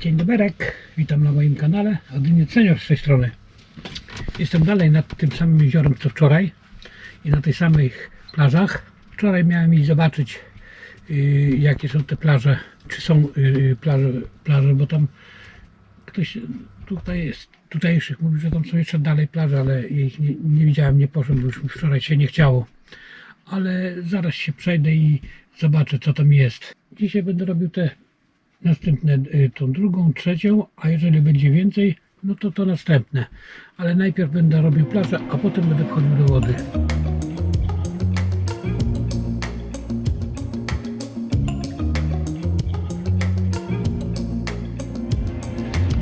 Dzień doberek, witam na moim kanale, Adynie Senior z tej strony. Jestem dalej nad tym samym jeziorem co wczoraj i na tych samych plażach. Wczoraj miałem iść zobaczyć yy, jakie są te plaże, czy są yy, plaże, plaże, bo tam ktoś tutaj jest, tutejszych mówił, że tam są jeszcze dalej plaże, ale ich nie, nie widziałem, nie poszedłem, bo już wczoraj się nie chciało. Ale zaraz się przejdę i zobaczę co tam jest. Dzisiaj będę robił te następne, y, tą drugą, trzecią, a jeżeli będzie więcej, no to to następne. Ale najpierw będę robił plażę, a potem będę wchodził do wody.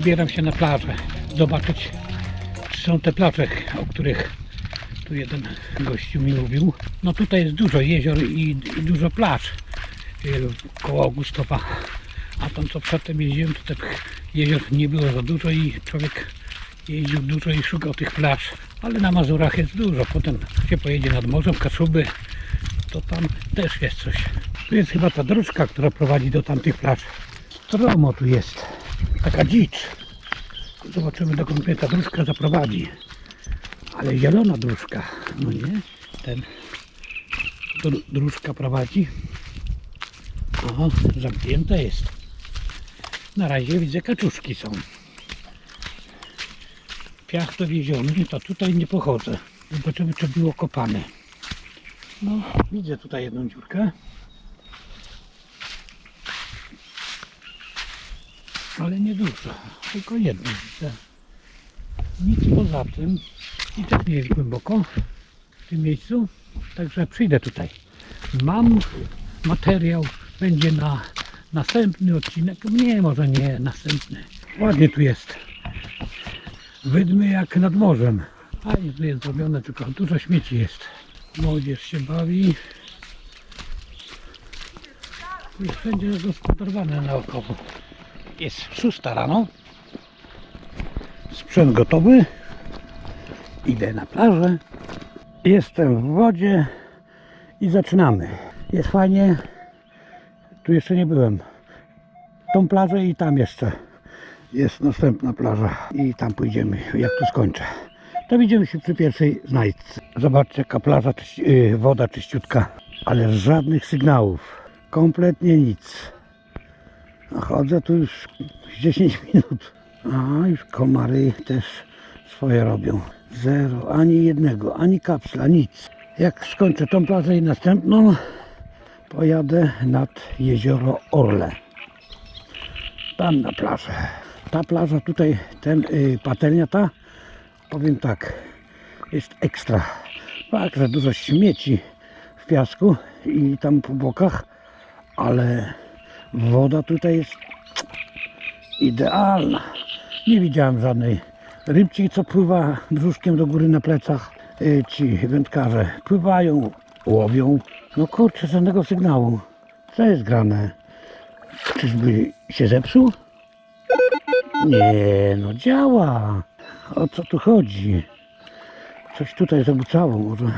Zbieram się na plażę, zobaczyć, czy są te plaże, o których tu jeden gościu mi mówił. No tutaj jest dużo jezior i, i dużo plaż y, koło Augustowa. A tam co przedtem jeździłem, to tych jezior nie było za dużo i człowiek jeździł dużo i szukał tych plaż. Ale na Mazurach jest dużo. Potem się pojedzie nad morzem, Kaszuby, to tam też jest coś. Tu jest chyba ta dróżka, która prowadzi do tamtych plaż. Stromo tu jest. Taka dzicz. Zobaczymy dokąd mnie ta dróżka zaprowadzi. Ale zielona dróżka, no nie? Ten dr- dróżka prowadzi. Aha, zamknięte jest. Na razie widzę kaczuszki są. Piach to wieziony, to tutaj nie pochodzę. Zobaczymy, czy było kopane. No, widzę tutaj jedną dziurkę. Ale nie dużo, tylko jedną widzę. Nic poza tym. I tak nie jest głęboko w tym miejscu. Także przyjdę tutaj. Mam materiał, będzie na następny odcinek. Nie, może nie następny. Ładnie tu jest. Wydmy jak nad morzem. Fajnie tu jest zrobione, tylko dużo śmieci jest. Młodzież się bawi. Tu jest wszędzie naokoło. Jest szósta rano. Sprzęt gotowy. Idę na plażę. Jestem w wodzie i zaczynamy. Jest fajnie. Tu jeszcze nie byłem. Tą plażę i tam jeszcze jest następna plaża i tam pójdziemy, jak tu skończę. To widzimy się przy pierwszej znajdce. Zobaczcie, jaka plaża, czyści, yy, woda czyściutka, ale żadnych sygnałów. Kompletnie nic. A chodzę tu już z 10 minut. A już komary też swoje robią. Zero, ani jednego, ani kapsla, nic. Jak skończę tą plażę i następną, pojadę nad jezioro Orle. Tam na plażę. Ta plaża tutaj, ten y, patelnia ta, powiem tak, jest ekstra. Fakt, że dużo śmieci w piasku i tam po bokach, ale woda tutaj jest idealna. Nie widziałem żadnej rybci, co pływa brzuszkiem do góry na plecach. Y, Ci wędkarze pływają, łowią. No kurczę, żadnego sygnału. Co jest grane? Czyżby się zepsuł? Nie, no działa. O co tu chodzi? Coś tutaj zabucało może.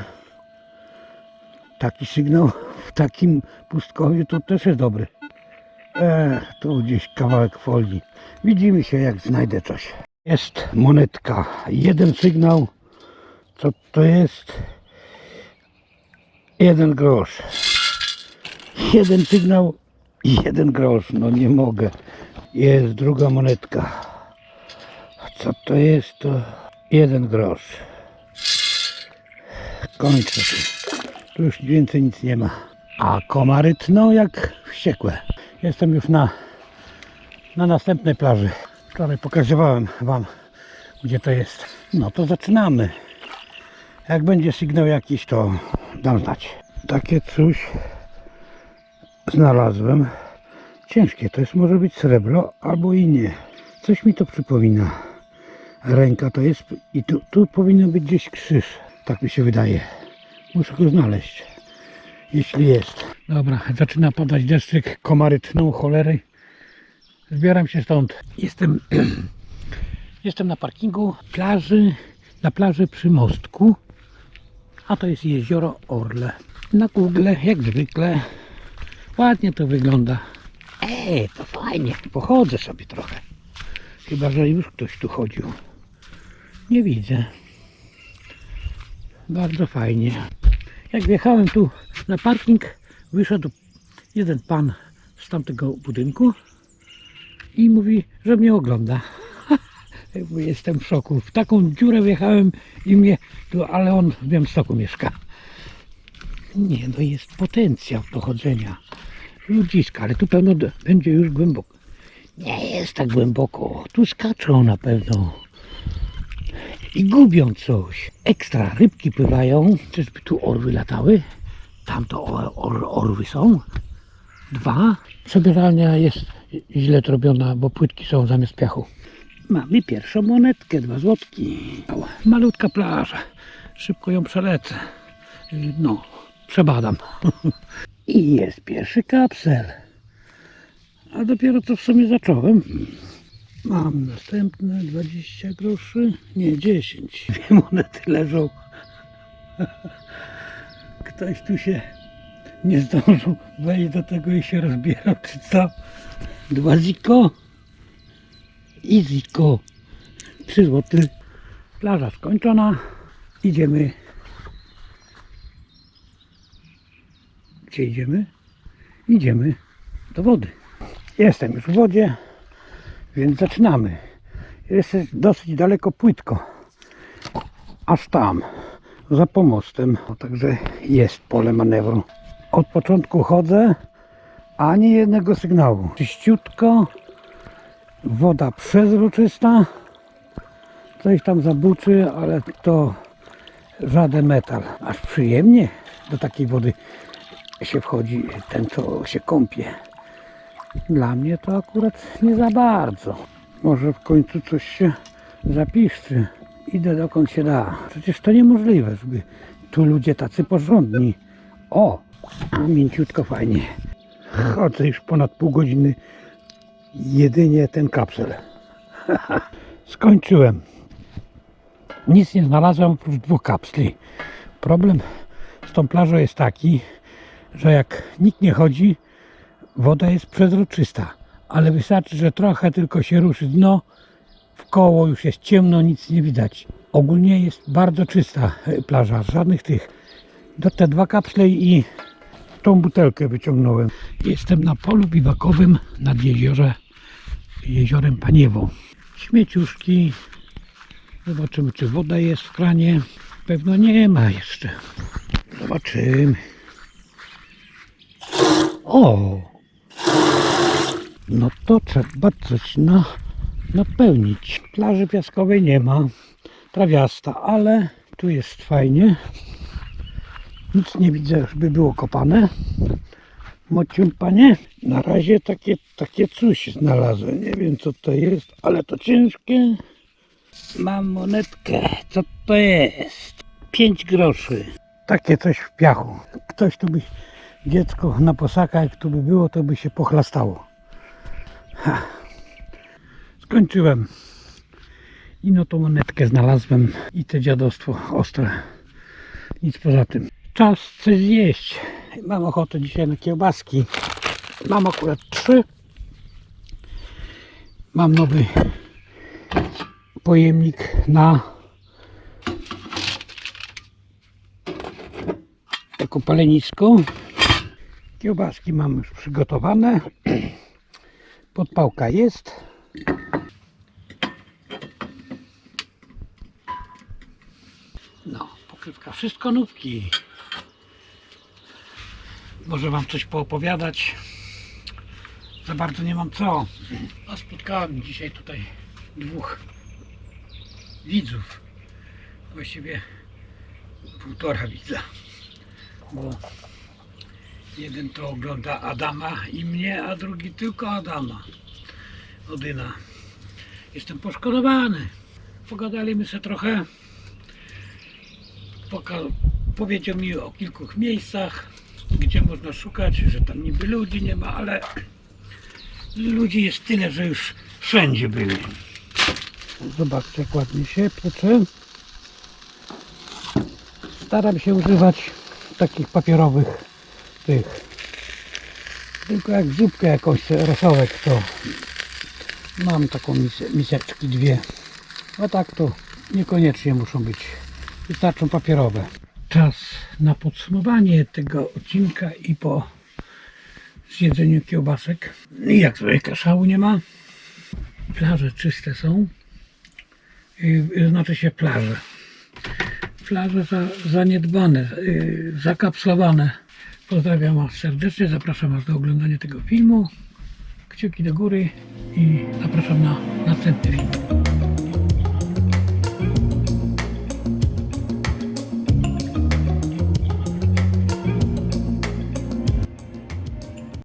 Taki sygnał w takim pustkowiu to też jest dobry. E, tu gdzieś kawałek folii. Widzimy się jak znajdę coś. Jest monetka. Jeden sygnał. Co to jest? Jeden grosz. Jeden sygnał i jeden grosz. No nie mogę. Jest druga monetka. Co to jest? To jeden grosz. Kończę tu. Już więcej nic nie ma. A komary tną jak wściekłe. Jestem już na, na następnej plaży. Wczoraj pokazywałem Wam, gdzie to jest. No to zaczynamy. Jak będzie sygnał jakiś, to dam znać. Takie coś znalazłem. Ciężkie to jest, może być srebro albo i nie. Coś mi to przypomina. Ręka to jest i tu, tu powinien być gdzieś krzyż. Tak mi się wydaje. Muszę go znaleźć. Jeśli jest. Dobra, zaczyna padać deszczyk, komary tną, cholery. Zbieram się stąd. Jestem, jestem na parkingu plaży, na plaży przy mostku. A to jest jezioro Orle. Na Google, jak zwykle. Ładnie to wygląda. Ej, to fajnie. Pochodzę sobie trochę. Chyba, że już ktoś tu chodził. Nie widzę. Bardzo fajnie. Jak wjechałem tu na parking, wyszedł jeden pan z tamtego budynku i mówi, że mnie ogląda. Jestem w szoku. W taką dziurę wjechałem i mnie tu, ale on w Białymstoku mieszka. Nie, no jest potencjał do chodzenia. Ludziska, ale tu pewno będzie już głęboko. Nie jest tak głęboko. Tu skaczą na pewno. I gubią coś. Ekstra. Rybki pływają. Czyżby tu orły latały? Tam to or, or, orły są. Dwa. Przebieralnia jest źle zrobiona, bo płytki są zamiast piachu. Mamy pierwszą monetkę, dwa złotki. Malutka plaża. Szybko ją przelecę. No, przebadam. I jest pierwszy kapsel. A dopiero co w sumie zacząłem. Mam następne 20 groszy. Nie, 10. Dwie monety leżą. Ktoś tu się nie zdążył wejść do tego i się rozbierał, czy co? Dwa ziko. I ziko. 3 złoty. Plaża skończona. Idziemy. Gdzie idziemy? Idziemy do wody. Jestem już w wodzie, więc zaczynamy. Jest dosyć daleko płytko. Aż tam, za pomostem. Także jest pole manewru. Od początku chodzę, ani jednego sygnału. Czyściutko, woda przezroczysta. Coś tam zabuczy, ale to żaden metal. Aż przyjemnie do takiej wody się wchodzi, ten co się kąpie. Dla mnie to akurat nie za bardzo. Może w końcu coś się zapiszczy. Idę dokąd się da. Przecież to niemożliwe, żeby tu ludzie tacy porządni. O, mięciutko fajnie. Chodzę już ponad pół godziny. Jedynie ten kapsel. Skończyłem. Nic nie znalazłem oprócz dwóch kapsli. Problem z tą plażą jest taki, że jak nikt nie chodzi, woda jest przezroczysta, ale wystarczy, że trochę tylko się ruszy dno, w koło już jest ciemno, nic nie widać. Ogólnie jest bardzo czysta plaża, żadnych tych. Do te dwa kapsle i tą butelkę wyciągnąłem. Jestem na polu biwakowym nad jeziorze, jeziorem Paniewo. Śmieciuszki. Zobaczymy, czy woda jest w kranie. Pewno nie ma jeszcze. Zobaczymy. O! No to trzeba coś na, napełnić. Plaży piaskowej nie ma. Trawiasta, ale tu jest fajnie. Nic nie widzę, żeby było kopane. Mocium panie. Na razie takie, takie coś znalazłem. Nie wiem co to jest, ale to ciężkie. Mam monetkę. Co to jest? 5 groszy. Takie coś w piachu. Ktoś tu by dziecko na posaka, jak tu by było, to by się pochlastało. Ha. Skończyłem. I no tą monetkę znalazłem i te dziadostwo ostre. Nic poza tym. Czas coś zjeść. Mam ochotę dzisiaj na kiełbaski. Mam akurat trzy. Mam nowy pojemnik na jako palenisko. Kiełbaski mam już przygotowane. Podpałka jest. No, pokrywka, wszystko nówki. Może wam coś poopowiadać. Za bardzo nie mam co. A spotkałem dzisiaj tutaj dwóch widzów. Właściwie półtora widza. Bo jeden to ogląda Adama i mnie, a drugi tylko Adama. Odyna. Jestem poszkodowany. Pogadaliśmy sobie trochę. Poka- powiedział mi o kilku miejscach, gdzie można szukać, że tam niby ludzi nie ma, ale ludzi jest tyle, że już wszędzie byli. Zobaczcie, jak ładnie się piecze. Staram się używać takich papierowych tych. Tylko jak zupkę jakąś rosołek to Mam taką mis- miseczki dwie. A tak to niekoniecznie muszą być. Wystarczą papierowe. Czas na podsumowanie tego odcinka i po zjedzeniu kiełbasek. I jak zwykle szału nie ma. Plaże czyste są. Yy, Znaczy się plaże. Plaże za, zaniedbane, yy, zakapslowane. Pozdrawiam Was serdecznie, zapraszam Was do oglądania tego filmu. Kciuki do góry i zapraszam na następny film.